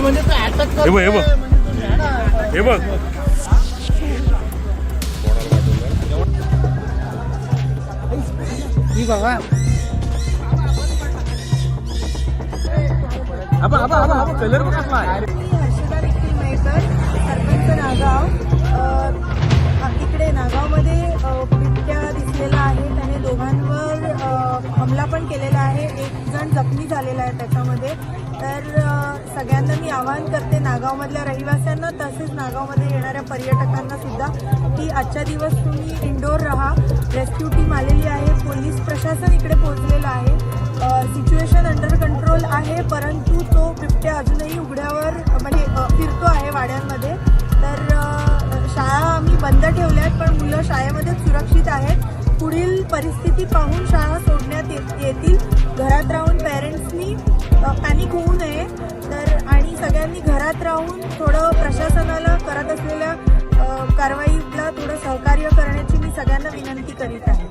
हे बघ हे बघ. हे बघ. ही बघा आबा आबा आबा आबा कलर बघ कसला आहे. मी हर्षदा विठ्ठल मेहकर सरपंच नागाव. अ, इकडे नागावमध्ये बिबट्या दिसलेला आहे. त्याने दोघांवर हमला पण केलेला आहे. एक जण जखमी झालेला आहे त्याच्यामध्ये. तर सगळ्यांना मी आवाहन करते नागावमधल्या रहिवाशांना तसेच नागावमध्ये येणाऱ्या पर्यटकांना सुद्धा की आजच्या दिवस तुम्ही इंडोर राहा. रेस्क्यू टीम आलेली आहे पोलीस प्रशासन इकडे पोहोचलेलं आहे. सिच्युएशन अंडर कंट्रोल आहे परंतु तो बिबट्या अजूनही उघड्यावर म्हणजे फिरतो आहे वाड्यांमध्ये. तर शाळा आम्ही बंद ठेवल्या आहेत पण मुलं शाळेमध्ये सुरक्षित आहेत. पुढील परिस्थिती पाहून शाळा सोडण्यात येतील. घरात राहून पेरेंट्सनी पॅनिक होऊन सगळ्यांनी घरात राहून थोडं प्रशासनाला करत असलेल्या कारवाईला थोडं सहकार्य करण्याची मी सगळ्यांना विनंती करीत आहे.